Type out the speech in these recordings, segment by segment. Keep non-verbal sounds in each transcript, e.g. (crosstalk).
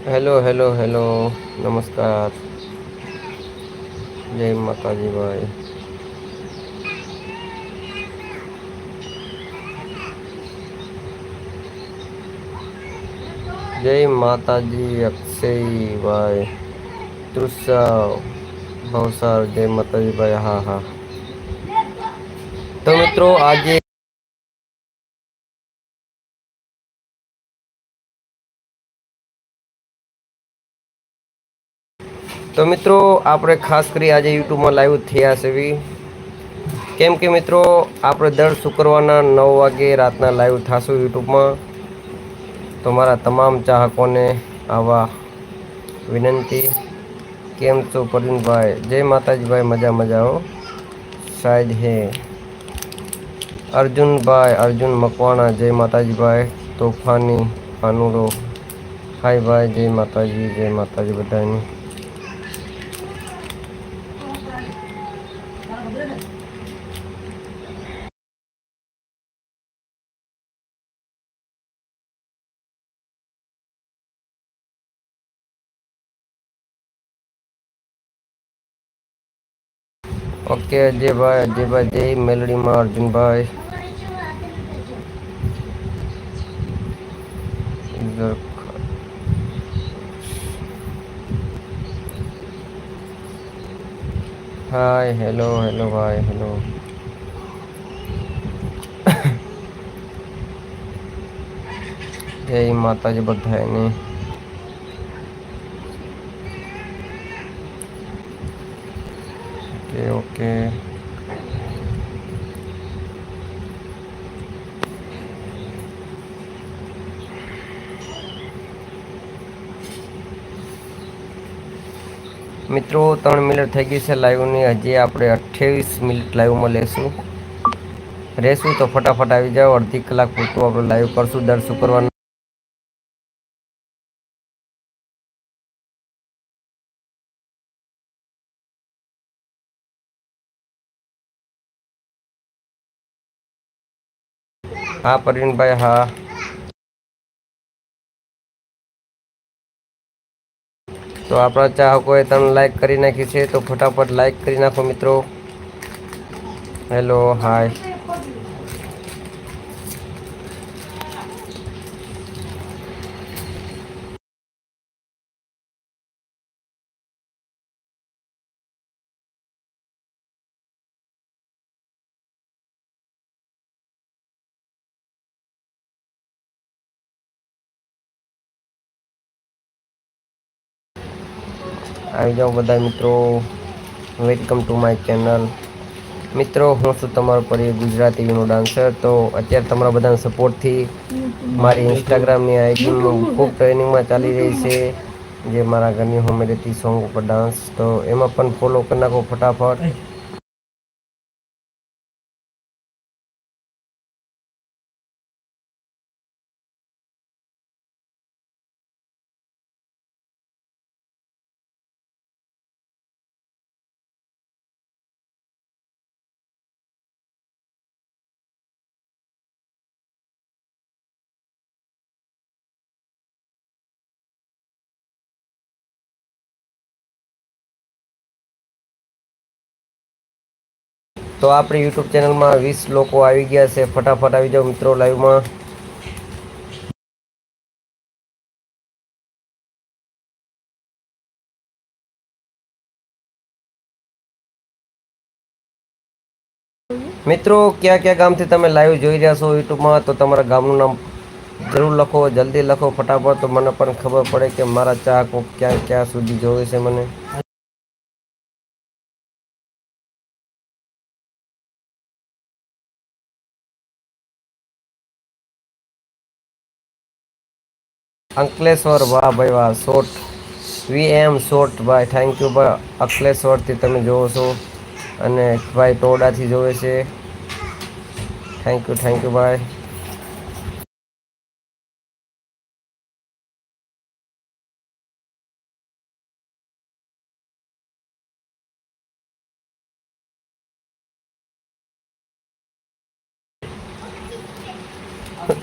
Hello hello hello નમસ્કાર જય માતાજી ભાઈ જય માતાજી અક્ષય ભાઈ તૃષા ભવસાર જય માતાજી ભાઈ હા હા તો મિત્રો આજે તો મિત્રો, આપણે ખાસ કરી આજે યુટ્યુબમાં લાઈવ થયા છે કેમ કે મિત્રો, આપણે દર શુક્રવારના નવ વાગે રાતના લાઈવ થશું યુટ્યુબમાં. તો મારા તમામ ચાહકોને આવા વિનંતી. કેમ છો પરવીનભાઈ જય માતાજીભાઈ, મજા મજા હો. શાયદ હે. અર્જુનભાઈ, અર્જુન મકવાણા, જય માતાજીભાઈ. તોફાની પાનુરો હાય ભાઈ, જય માતાજી જય માતાજી બધાની. ઓકે અજયભાઈ અજયભાઈ જય મેલડીમાં અર્જુનભાઈ. હાય હેલો હેલો ભાઈ હેલો. જય માતાજી બધાને ઓકે ઓકે મિત્રો, ત્રણ મિનિટ થઈ ગઈ છે લાઈવની હજી આપણે અઠ્યાવીસ મિનિટ લાઈવમાં લેશું. રહેશું તો ફટાફટ આવી જાઓ. અડધી કલાક પૂરતું આપણે લાઈવ કરશું. દર શુક્રવાર હા પરવીનભાઈ હા. તો આપણા ચાહકોએ તમે લાઈક કરી નાખી છે, તો ફટાફટ લાઈક કરી નાખો મિત્રો. હેલો હાય આવી જાઓ બધા મિત્રો. વેલકમ ટુ માય ચેનલ મિત્રો, હું છું તમારો પર ગુજરાતી ટીવીનો ડાન્સર. તો અત્યારે તમારા બધાના સપોર્ટથી મારી ઇન્સ્ટાગ્રામની આઈડી ખૂબ ટ્રેનિંગમાં ચાલી રહી છે, જે મારા ઘરની હોમેરેટી સોંગ ઉપર ડાન્સ તો એમાં પણ ફોલો કરી નાખો ફટાફટ. તો આપણી યુટ્યુબ ચેનલમાં વીસ લોકો આવી ગયા છે. ફટાફટ આવી જાઓ મિત્રો લાઈવમાં. મિત્રો, ક્યાં ક્યાં ગામથી તમે લાઈવ જોઈ રહ્યા છો યુટ્યુબમાં તો તમારા ગામનું નામ જરૂર લખો, જલ્દી લખો ફટાફટ. તો મને પણ ખબર પડે કે મારા ચાહકો ક્યાં ક્યાં સુધી જોવે છે મને. અંકલેશ્વર વાહ ભાઈ વાહ શોર્ટ વી એમ શોર્ટ ભાઈ થેન્ક યુ ભાઈ. અંકલેશ્વરથી તમે જોવો છો. અને ભાઈ ટોડાથી જોવે છે. થેન્ક યુ થેન્ક યુ ભાઈ.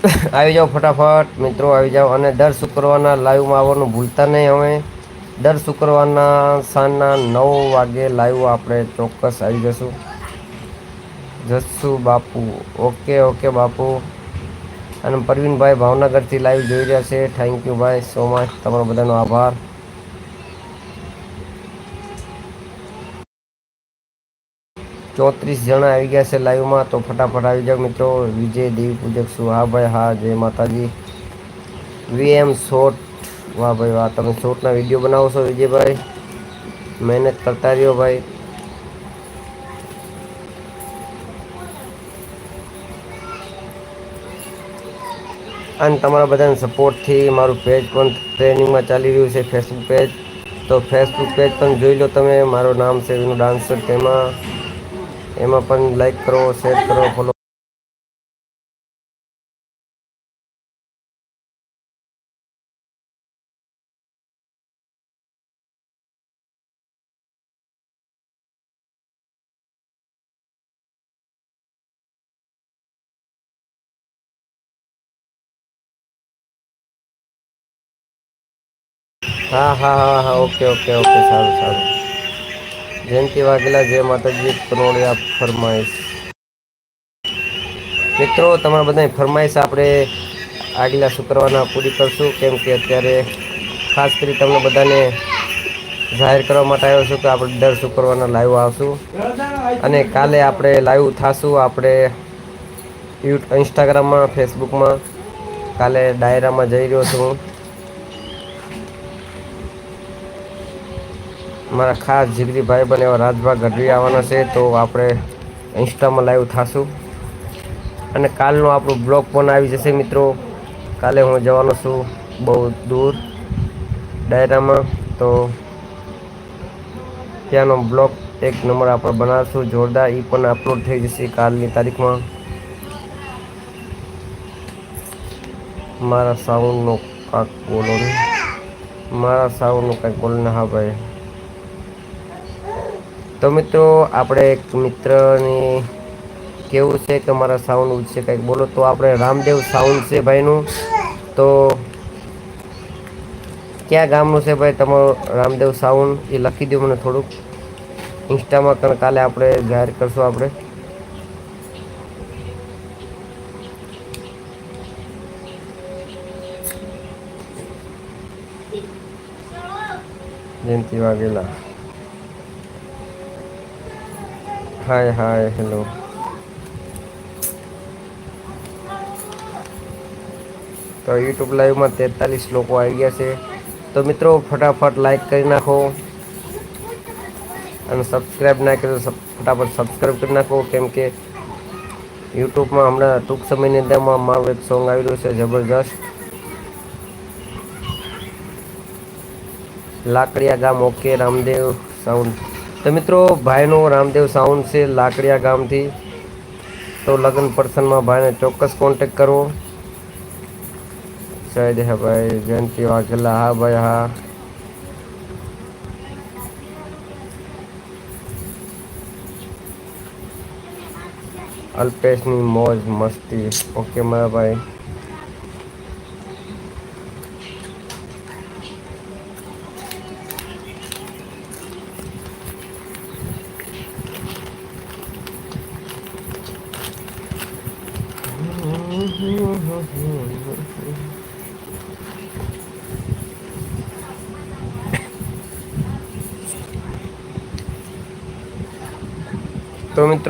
(laughs) આવી જાઓ ફટાફટ, મિત્રો, આવી જાઓ. અને દર શુક્રવારના લાઈવમાં આવવાનું ભૂલતા નહીં અમે દર શુક્રવારના સાંજના નવ વાગે લાઈવ આપણે ચોક્કસ આવી જશું. જસ્સુ બાપુ. ઓકે ઓકે બાપુ. અને પરવીનભાઈ ભાવનગરથી લાઈવ જોઈ રહ્યા છે. થેન્ક યુ ભાઈ સો મચ તમારો બધાનો આભાર. ચોત્રીસ જણા આવી ગયા છે લાઈવમાં, તો ફટાફટ આવી જાઓ મિત્રો. વિજય, દેવી પૂજક છું હા ભાઈ, હા, જય માતાજી. VM short. વાહ ભાઈ, વાહ, તમે શોર્ટના વીડિયો બનાવો છો વિજયભાઈ? મહેનત કરતા રહ્યો ભાઈ. અને તમારા બધાના સપોર્ટથી મારું પેજ પણ ટ્રેનિંગમાં ચાલી રહ્યું છે ફેસબુક પેજ તો ફેસબુક પેજ પણ જોઈ લો તમે. મારું નામ છે વિનુ ડાન્સર. તેમાં એમાં પણ લાઈક કરો શેર કરો ફોલો હા હા હા હા ઓકે ઓકે ઓકે સારું સારું. જયંતિ વાઘેલા, જય માતાજી કરોડિયા ફરમાઈશ. મિત્રો, તમારા બધાની ફરમાઈશ આપણે આગલા શુક્રવારના પૂરી કરશું, કેમ કે અત્યારે ખાસ કરી તમને બધાને જાહેર કરવા માટે આવ્યો છું કે આપણે દર શુક્રવારના લાઈવ આવશું. અને કાલે આપણે લાઈવ થશું આપણે યુ ઇન્સ્ટાગ્રામમાં ફેસબુકમાં કાલે ડાયરામાં જઈ રહ્યો છું મારા ખાસ જીગરી ભાઈ બને એવા રાજભા ગઢવી આવવાના છે, તો આપણે ઇન્સ્ટામાં લાઈવ થશું. અને કાલનો આપણું બ્લોગ પણ આવી જશે મિત્રો. કાલે હું જવાનો છું બહુ દૂર ડાયરામાં. તો ત્યાંનો બ્લોગ એક નંબર આપણે બનાવશું. જોરદાર એ પણ અપલોડ થઈ જશે કાલની તારીખમાં. મારા સાઉન્ડનો કાંક બોલો મારા સાઉન્ડનો કાંઈક બોલો હા ભાઈ. તો મિત્રો, આપણે એક મિત્રની કેવું છે કે મારા સાઉન્ડ છે? કંઈક બોલો તો આપણે રામદેવ સાઉન્ડ છે ભાઈનું. તો ક્યાં ગામનું છે ભાઈ તમારું રામદેવ સાઉન્ડ એ લખી દો મને થોડુંક. ઇન્સ્ટામાં પણ કાલે આપણે જાહેર કરશું આપણે. Jayanti Vaghela hi hi, hello. તો યુટ્યુબ લાઈવમાં તેતાલીસ લોકો આવી ગયા છે. તો મિત્રો, ફટાફટ લાઈક કરી નાખો અને સબસ્ક્રાઈબ ના કરો ફટાફટ સબસ્ક્રાઈબ કરી નાખો. કેમ કે યુટ્યુબમાં હમણાં ટૂંક સમયની અંદરમાં મારું એક સોંગ આવી રહ્યું છે, જબરજસ્ત. લાકડિયા ગામ, ઓકે, રામદેવ સાઉન્ડ તો મિત્રો, ભાઈનો રામદેવ સાઉન્ડ છે લાકડિયા ગામથી. તો લગ્ન પર્સનમાં ભાઈને ચોક્કસ કોન્ટેક કરવો. સાહેબ હા ભાઈ જયંતિ વાઘેલા, હા ભાઈ, હા. અલ્પેશની મોજ મસ્તી. ઓકે મારા ભાઈ.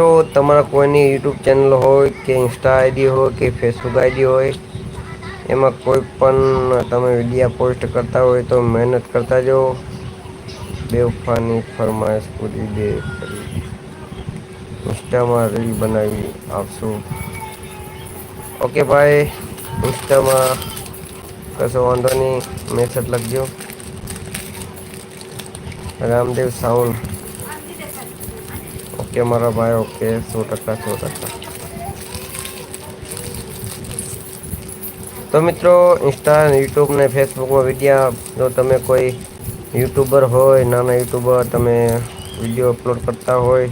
મિત્રો, તમારા કોઈની યુટ્યુબ ચેનલ હોય કે ઇન્સ્ટા આઈડી હોય કે ફેસબુક આઈડી હોય, એમાં કોઈ પણ તમે વિડીયા પોસ્ટ કરતા હોય તો મહેનત કરતા જાઓ. બેવફાની ફરમાઈશ પૂરી દે ઇન્સ્ટામાં રીલ બનાવી આપશું. ઓકે ભાઈ ઇન્સ્ટામાં કશો વાંધો નહીં. મેસેજ લખજો. રામદેવ સાઉન્ડ ઓકે મારા ભાઈ ઓકે, સો ટકા સો ટકા. તો મિત્રો ઇન્સ્ટા યુટ્યુબ ને ફેસબુકમાં વિડીયા, જો તમે કોઈ યુટ્યુબર હોય, નાના યુટ્યુબર તમે વીડિયો અપલોડ કરતા હોય,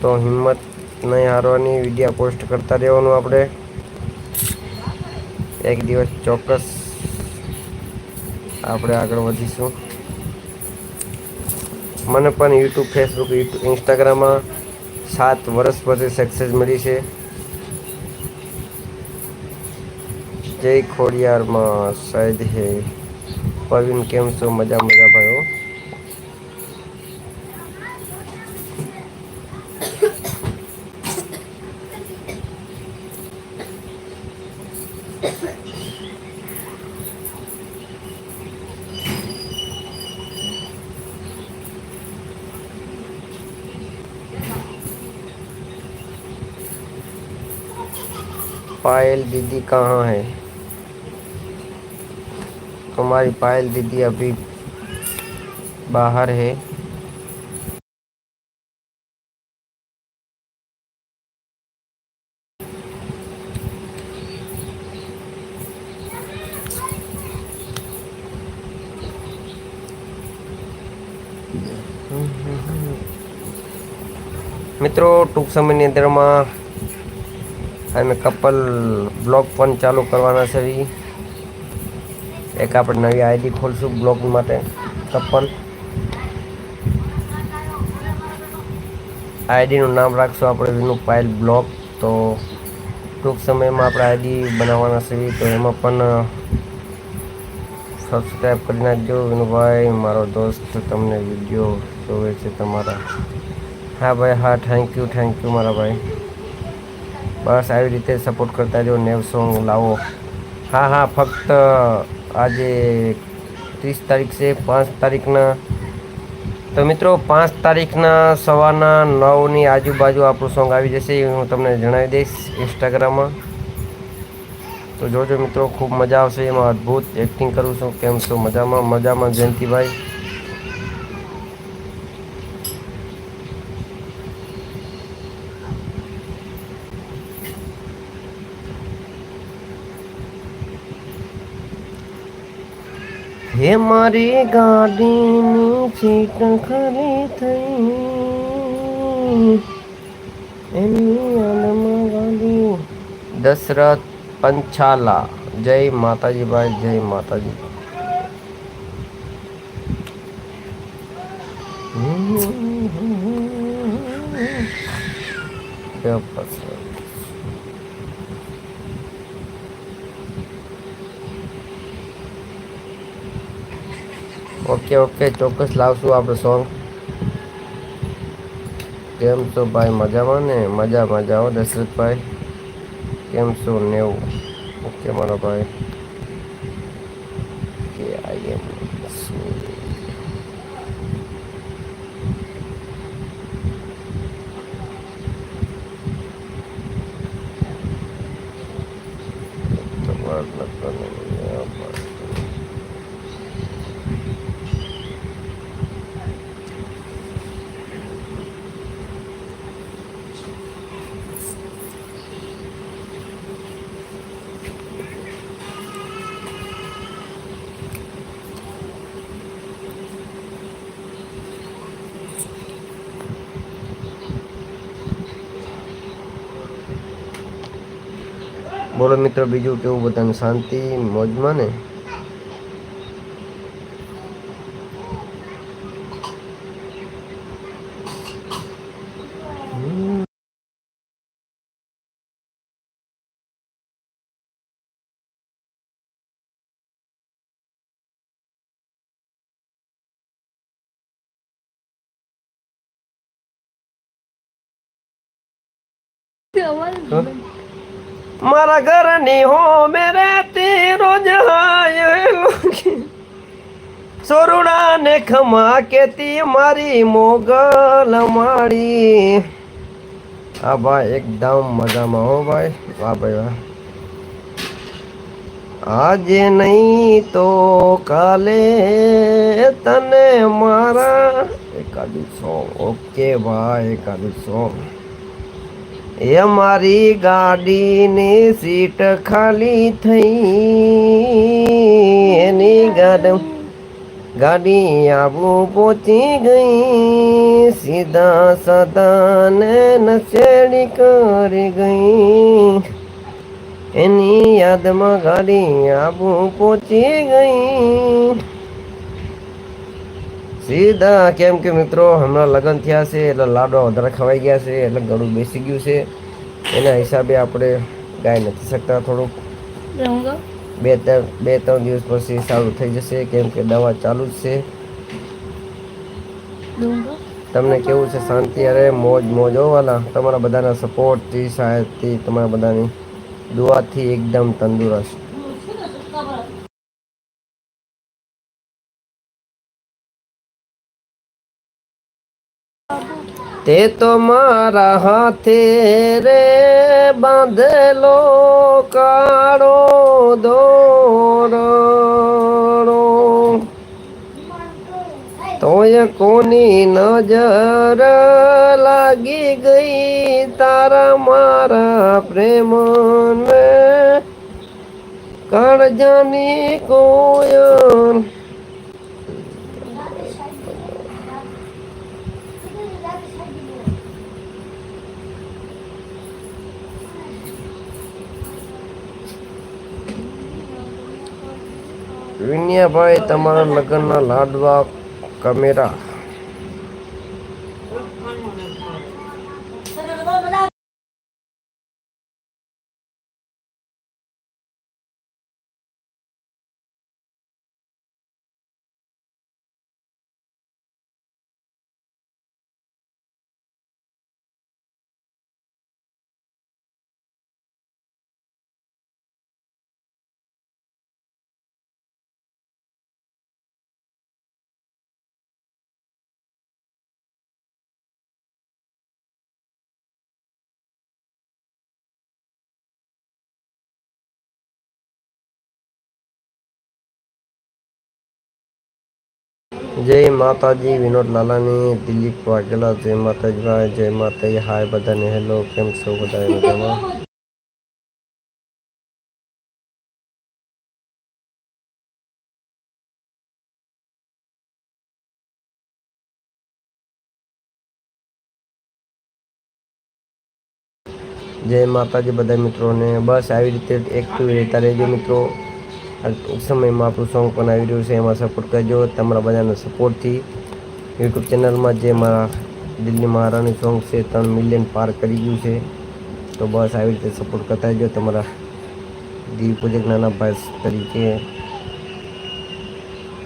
તો હિંમત નહીં હારવાની, વિડીયા પોસ્ટ કરતા રહેવાનું આપણે. એક દિવસ ચોક્કસ આપણે આગળ વધીશું. મને પણ યુટ્યુબ ફેસબુક યુટ્યુબ ઇન્સ્ટાગ્રામમાં સાત વર્ષ પછી સક્સેસ મળી છે. જય ખોડિયારમાં સૈદ હે. પવિન, કેમ છો? મજા મજા ભાઈઓ. पायल दीदी कहाँ है हमारी पायल दीदी अभी बाहर है મિત્રો ટૂંક સમયની અંદરમાં અમે કપલ બ્લોગ પણ ચાલુ કરવાના છે એક આપણે નવી આઈડી ખોલશું બ્લોગ માટે, કપલ. આઈડીનું નામ રાખશું આપણે વિનુ પાયલ બ્લોગ તો ટૂંક સમયમાં આપણે આઈડી બનાવવાના છે તો એમાં પણ સબસ્ક્રાઈબ કરી નાખજો. વિનુભાઈ, મારો દોસ્ત, તમને વીડિયો જોવે છે તમારા. હા ભાઈ, હા થેન્ક યુ થેન્ક યુ મારા ભાઈ. બસ આવી રીતે સપોર્ટ કરતા જો નેવ સોંગ લાવો. હા હા, ફક્ત આજે ત્રીસ તારીખ છે, પાંચ તારીખના. તો મિત્રો, પાંચ તારીખના સવારના નવની આજુબાજુ આપણું સોંગ આવી જશે, એ હું તમને જણાવી દઈશ ઇન્સ્ટાગ્રામમાં તો જોજો મિત્રો, ખૂબ મજા આવશે, એમાં અદ્ભુત એક્ટિંગ કરું છું, કેમ છો? મજામાં? મજામાં, જયંતિભાઈ. હે મારી ગાડીની સીટ ખરી થઈ એની યાદમાં ગાડી દશરથ પંચાલા જય માતાજી ભાઈ જય માતાજી ઓકે ઓકે, ચોક્કસ લાવશું આપણે સોંગ. કેમ છો ભાઈ? મજામાં ને? મજા મજા હો દશરથભાઈ. કેમ છો નેવું? ઓકે, મારો ભાઈ. કે આઈ એમ બોલો મિત્રો બીજું કેવું બધાને? શાંતિ મોજમાં ને? મારા ઘરની હો મેરે રોજ સોરુડા ને ખમા કેતી મારી મોગલ માડી હા ભાઈ, એકદમ મજામાં હો ભાઈ. વાહ ભાઈ, વાહ. આજે નહીં તો કાલે તને મારા. એકાદું સોંગ. ઓકે ભાઈ, એકાદું સોંગ. એ મારી ગાડીની સીટ ખાલી થઈ. એની ગાડી ગાડી આવું પહોંચી ગઈ. સીધા સદાને નશેડી કરી ગઈ. એની યાદમાં ગાડી આબુ પહોંચી ગઈ. સીધા કેમ કે મિત્રો હમણાં લગ્ન થયા છે એટલે લાડવા વધારે ખવાઈ ગયા છે એટલે ગળું બેસી ગયું છે. એના હિસાબે આપણે ગાઈ નથી શકતા થોડુંક. બે ત્રણ બે ત્રણ દિવસ પછી સારું થઈ જશે કેમ કે દવા ચાલુ જ છે. તમને કેવું છે શાંતિ? અરે મોજ મોજ હોવાલા તમારા બધાના સપોર્ટથી સહાયથી તમારા બધાની દુઆથી એકદમ તંદુરસ્ત. তে তোমার হাতে রে বাঁধলো কারও দোর। তোয় কোনি নজর লাগি গই তারা মারা প্রেম কর জানি কোয়ন વિનયાભાઈ તમારા લગ્નના લાડવા કમેરા. જય માતાજી, વિનોદ લાલાની, દિલીપ વાઘેલા, જય માતાજી ભાઈ જય માતાજી, હાય બધાને, હેલો, કેમ છો બધા જય માતાજી બધા મિત્રોને, બસ આવી રીતે એક્ટિવ રહેતા રહેજો મિત્રો. ટૂંક સમયમાં આપણું સોંગ પણ આવી રહ્યું છે. એમાં સપોર્ટ કરજો. તમારા બધાના સપોર્ટથી યુટ્યુબ ચેનલમાં જે મારા દિલ્હી મહારાણી સોંગ છે, ત્રણ મિલિયન પાર કરી ગયું છે. તો બસ આવી રીતે સપોર્ટ કરતા જો તમારા દીવ પૂજક નાના ભાઈ તરીકે.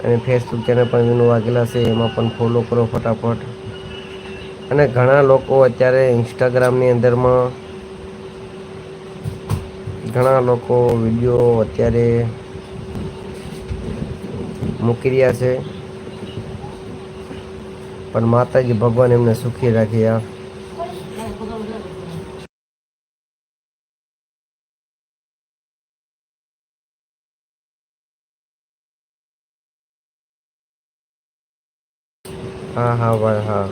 અને ફેસબુક ચેનલ પણ વિનુ વાગેલા છે. એમાં પણ ફોલો કરો ફટાફટ. અને ઘણા લોકો અત્યારે ઇન્સ્ટાગ્રામની અંદરમાં ઘણા લોકો વીડિયો અત્યારે મૂકી રહ્યા છે. પણ માતાજી ભગવાન એમને સુખી રાખ્યા. હા હા ભાઈ હા.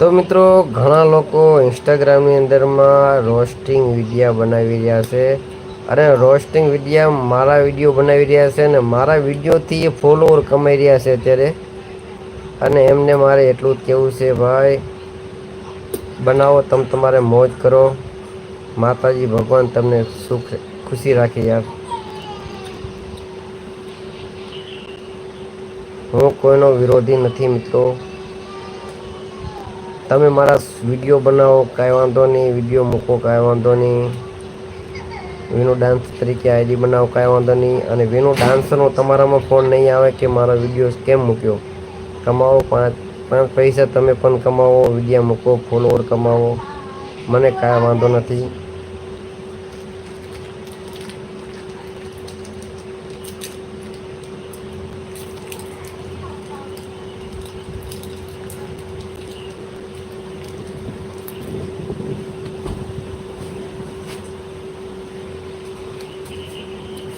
તો મિત્રો, ઘણા લોકો ઇન્સ્ટાગ્રામની અંદરમાં રોસ્ટિંગ વિડીયા બનાવી રહ્યા છે. અને રોસ્ટિંગ વિડીયા મારા વીડિયો બનાવી રહ્યા છે અને મારા વિડીયોથી એ ફોલોઅર કમાઈ રહ્યા છે અત્યારે. અને એમને મારે એટલું જ કહેવું છે, ભાઈ, બનાવો, તમે તમારે મોજ કરો. માતાજી ભગવાન તમને સુખ, ખુશી રાખે યાર. હું કોઈનો વિરોધી નથી મિત્રો. તમે મારા વીડિયો બનાવો, કાંઈ વાંધો નહીં, વીડિયો મૂકો, કાંઈ વાંધો નહીં. વિનો ડાન્સ તરીકે આઈડી બનાવો, કાંઈ વાંધો નહીં. અને વિનો ડાન્સરનો તમારામાં ફોન નહીં આવે કે મારો વીડિયો કેમ મૂક્યો? કમાવો, પાંચ પાંચ પૈસા તમે પણ કમાવો, વિડીયા મૂકો ફોલોવર કમાવો. મને કાંઈ વાંધો નથી.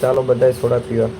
ચાલો બધાય સોડા પીવા.